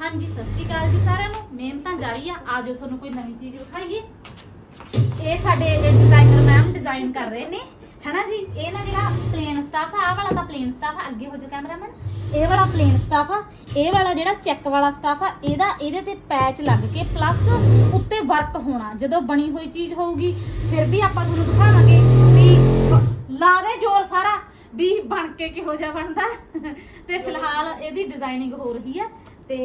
ਹਾਂਜੀ, ਸਤਿ ਸ਼੍ਰੀ ਅਕਾਲ ਜੀ ਸਾਰਿਆਂ ਨੂੰ। ਮਿਹਨਤਾਂ ਜਾਰੀ ਆ। ਆਜੋ ਤੁਹਾਨੂੰ ਕੋਈ ਨਵੀਂ ਚੀਜ਼ ਵਿਖਾਈਏ। ਇਹ ਸਾਡੇ ਡਿਜ਼ਾਈਨਰ ਮੈਮ ਡਿਜ਼ਾਈਨ ਕਰ ਰਹੇ ਨੇ, ਹੈਨਾ ਜੀ? ਇਹ ਨਾ ਜਿਹੜਾ ਪਲੇਨ ਸਟਾਫ ਆ, ਆਹ ਵਾਲਾ ਤਾਂ ਪਲੇਨ ਸਟਾਫ ਆ। ਅੱਗੇ ਹੋ ਜਾ ਕੈਮਰਾਮੈਨ ਇਹ ਵਾਲਾ ਪਲੇਨ ਸਟਾਫ ਆ। ਇਹ ਵਾਲਾ ਜਿਹੜਾ ਚੈੱਕ ਵਾਲਾ ਸਟਾਫ ਆ, ਇਹਦਾ ਇਹਦੇ ਤੇ ਪੈਚ ਲੱਗ ਕੇ ਪਲੱਸ ਉੱਤੇ ਵਰਕ ਹੋਣਾ। ਜਦੋਂ ਬਣੀ ਹੋਈ ਚੀਜ਼ ਹੋਊਗੀ, ਫਿਰ ਵੀ ਆਪਾਂ ਤੁਹਾਨੂੰ ਦਿਖਾਵਾਂਗੇ ਵੀ ਲਾ ਦੇ ਜ਼ੋਰ ਸਾਰਾ, ਵੀ ਬਣ ਕੇ ਕਿਹੋ ਜਿਹਾ ਬਣਦਾ। ਤੇ ਫਿਲਹਾਲ ਇਹਦੀ ਡਿਜ਼ਾਈਨਿੰਗ ਹੋ ਰਹੀ ਆ। ਤੇ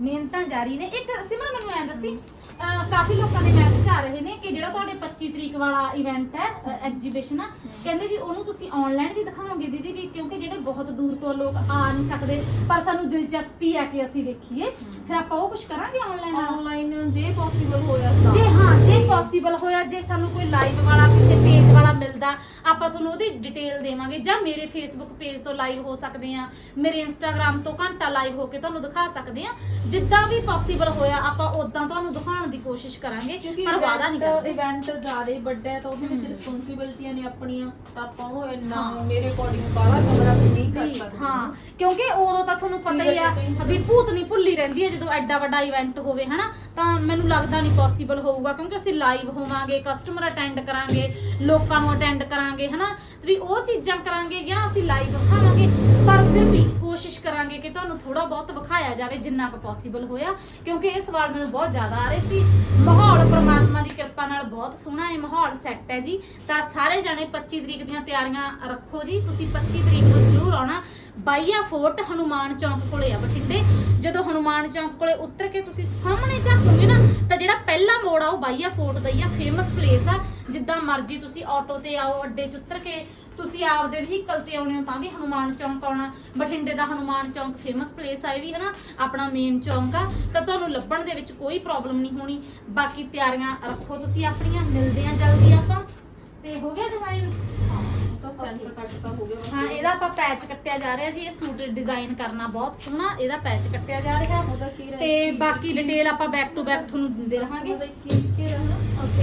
ਮਿਹਨਤਾਂ ਜਾਰੀ ਨੇ। ਇੱਕ ਸਿਮਰ ਮੈਨੂੰ ਐਂ ਦੱਸੀ ਅਹ ਕਾਫੀ ਲੋਕਾਂ ਦੇ ਮੈਸੇਜ ਆ ਰਹੇ ਨੇ ਕਿ ਜਿਹੜਾ ਤੁਹਾਡੇ 25 ਤਰੀਕ ਵਾਲਾ ਇਵੈਂਟ ਹੈ ਐਗਜੀਬਿਸ਼ਨ ਆ ਕਹਿੰਦੇ ਵੀ ਉਹਨੂੰ ਤੁਸੀਂ ਆਨਲਾਈਨ ਵੀ ਦਿਖਾਓਗੇ ਦੀਦੀ ਵੀ ਕਿਉਂਕਿ ਜਿਹੜੇ ਬਹੁਤ ਦੂਰ ਤੋਂ ਲੋਕ ਆ ਨਹੀਂ ਸਕਦੇ ਪਰ ਸਾਨੂੰ ਦਿਲਚਸਪੀ ਆ ਕਿ ਅਸੀਂ ਵੇਖੀਏ। ਫਿਰ ਆਪਾਂ ਉਹ ਕੁਝ ਕਰਾਂਗੇ ਆਨਲਾਈਨ ਆਨਲਾਈਨ ਜੇ ਪੋਸੀਬਲ ਹੋਇਆ ਤਾਂ। ਜੇ ਹਾਂ ਜੇ ਪੋਸੀਬਲ ਹੋਇਆ ਜੇ ਸਾਨੂੰ ਕੋਈ ਲਾਈਵ ਵਾਲਾ ਕਿਸੇ ਪੇਜ ਵਾਲਾ ਮਿਲਦਾ ਆਪਾਂ ਤੁਹਾਨੂੰ ਉਹਦੀ ਡਿਟੇਲ ਦੇਵਾਂਗੇ ਜਾਂ ਮੇਰੇ ਫੇਸਬੁੱਕ ਪੇਜ ਤੋਂ ਲਾਈਵ ਹੋ ਸਕਦੇ ਆ ਮੇਰੇ ਇੰਸਟਾਗ੍ਰam ਤੋਂ ਘੰਟਾ ਲਾਈਵ ਹੋ ਕੇ ਤੁਹਾਨੂੰ ਦਿਖਾ ਸਕਦੇ ਆ ਜਿੱਦਾਂ ਵੀ ਪੋਸੀਬਲ ਹੋਇਆ ਆਪਾਂ ਉਦਾਂ ਤੁਹਾਨੂੰ ਦਿਖਾਉਣ ਦੀ ਕੋਸ਼ਿਸ਼ ਕਰਾਂਗੇ ਪਰ ਵਾਅਦਾ ਨਹੀਂ ਕਰਦੇ। ਇਵੈਂਟ ਜ਼ਿਆਦਾ ਹੀ ਵੱਡਾ ਹੈ ਤਾਂ ਉਹਦੇ ਵਿੱਚ ਰਿਸਪੌਂਸਿਬਿਲਟੀਆਂ ਨੇ ਆਪਣੀਆਂ ਤਾਂ ਆਪਾਂ ਉਹ ਇੰਨਾ ਮੇਰੇ ਅਕੋਰਡਿੰਗ ਬਾਹਲਾ ਕਮਰਾ ਵੀ ਨਹੀਂ ਕਰ ਸਕਦੇ। ਹਾਂ ਕਿਉਂਕਿ ਉਦੋਂ ਤਾਂ ਤੁਹਾਨੂੰ ਪਤਾ ਹੀ ਆ ਵੀ ਭੂਤ ਨਹੀਂ ਭੁੱਲੀ ਰਹਿੰਦੀ ਹੈ ਜਦੋਂ ਐਡਾ ਵੱਡਾ ਇਵੈਂਟ ਹੋਵੇ ਹਨਾ ਤਾਂ ਮੈਨੂੰ ਲੱਗਦਾ ਨਹੀਂ ਪੋਸੀਬਲ ਹੋਊਗਾ ਕਿਉਂਕਿ ਅਸੀਂ ਲਾਈਵ ਹੋਵਾਂਗੇ ਕਸਟਮਰ ਅਟੈਂਡ ਕਰਾਂਗੇ ਲੋਕਾਂ ਨੂੰ ਅਟੈਂਡ ਕਰਾਂਗੇ ਹਨਾ? ਵੀ ਉਹ ਚੀਜ਼ਾਂ ਕਰਾਂਗੇ ਜਾਂ ਅਸੀਂ ਲਾਈਵ ਵਿਖਾਵਾਂਗੇ, ਪਰ ਫਿਰ ਵੀ ਕੋਸ਼ਿਸ਼ ਕਰਾਂਗੇ ਕਿ ਤੁਹਾਨੂੰ ਥੋੜਾ ਬਹੁਤ ਵਿਖਾਇਆ ਜਾਵੇ ਜਿੰਨਾ ਕੁ ਪੋਸੀਬਲ ਹੋਇਆ, ਕਿਉਂਕਿ ਇਹ ਸਵਾਲ ਮੈਨੂੰ ਬਹੁਤ ਜ਼ਿਆਦਾ ਆ ਰਹੇ ਸੀ। ਮਾਹੌਲ ਪ੍ਰਮਾਤਮਾ ਦੀ ਕਿਰਪਾ ਨਾਲ ਬਹੁਤ ਸੋਹਣਾ ਹੈ ਮਾਹੌਲ ਸੈੱਟ ਹੈ ਜੀ। ਤਾਂ ਸਾਰੇ ਜਣੇ 25 ਤਰੀਕ ਦੀਆਂ ਤਿਆਰੀਆਂ ਰੱਖੋ ਜੀ। ਤੁਸੀਂ 25 ਤਰੀਕ ਬਾਈਆ ਫੋਰਟ ਹਨੂਮਾਨ ਚੌਂਕ ਕੋਲੇ ਆ ਬਠਿੰਡੇ। ਜਦੋਂ ਹਨੂਮਾਨ ਚੌਂਕ ਕੋਲੇ ਉਤਰ ਕੇ ਤੁਸੀਂ ਸਾਹਮਣੇ ਝਾਕੋਗੇ ਨਾ, ਤਾਂ ਜਿਹੜਾ ਪਹਿਲਾ ਮੋੜ ਆ, ਉਹ ਬਾਈਆ ਫੋਰਟ ਦਾ ਹੀ ਆ ਫੇਮਸ ਪਲੇਸ ਆ। ਜਿੱਦਾਂ ਮਰਜ਼ੀ ਤੁਸੀਂ ਆਟੋ ਤੇ ਆਓ, ਅੱਡੇ 'ਚ ਉਤਰ ਕੇ ਤੁਸੀਂ ਆਪਦੇ ਵਹੀਕਲ ਤੇ ਆਉਣੇ ਹੋ ਤਾਂ ਵੀ ਹਨੂਮਾਨ ਚੌਂਕ ਆਉਣਾ। ਬਠਿੰਡੇ ਦਾ ਹਨੂਮਾਨ ਚੌਂਕ ਫੇਮਸ ਪਲੇਸ ਆ ਇਹ ਵੀ, ਹਨਾ? ਆਪਣਾ ਮੇਨ ਚੌਂਕ ਆ। ਤਾਂ ਤੁਹਾਨੂੰ ਲੱਭਣ ਦੇ ਵਿੱਚ ਕੋਈ ਪ੍ਰੋਬਲਮ ਨਹੀਂ ਹੋਣੀ। ਬਾਕੀ ਤਿਆਰੀਆਂ ਰੱਖੋ ਤੁਸੀਂ ਆਪਣੀਆਂ, ਮਿਲਦੇ ਆ ਜਲਦੀ ਆਪਾਂ ਤੇ ਹੋ ਗਿਆ ਡਿਜ਼ਾਈਨ ਤਾਂ ਸੈਂਟਰ ਕੱਟ ਤਾਂ ਹੋ ਗਿਆ ਬਸ। ਹਾਂ ਇਹਦਾ ਆਪਾਂ ਪੈਚ ਕੱਟਿਆ ਜਾ ਰਿਹਾ ਜੀ ਇਹ ਸੂਟ ਡਿਜ਼ਾਈਨ ਕਰਨਾ ਬਹੁਤ ਸੋਹਣਾ ਇਹਦਾ ਪੈਚ ਕੱਟਿਆ ਜਾ ਰਿਹਾ ਉਹਦਾ ਕੀ ਤੇ ਬਾਕੀ ਡਿਟੇਲ ਆਪਾਂ ਬੈਕ ਟੂ ਬੈਕ ਤੁਹਾਨੂੰ ਦਿੰਦੇ ਰਹਾਂਗੇ ਉਹਦਾ ਖੀਂਚ ਕੇ ਰਹਿਣਾ Okay.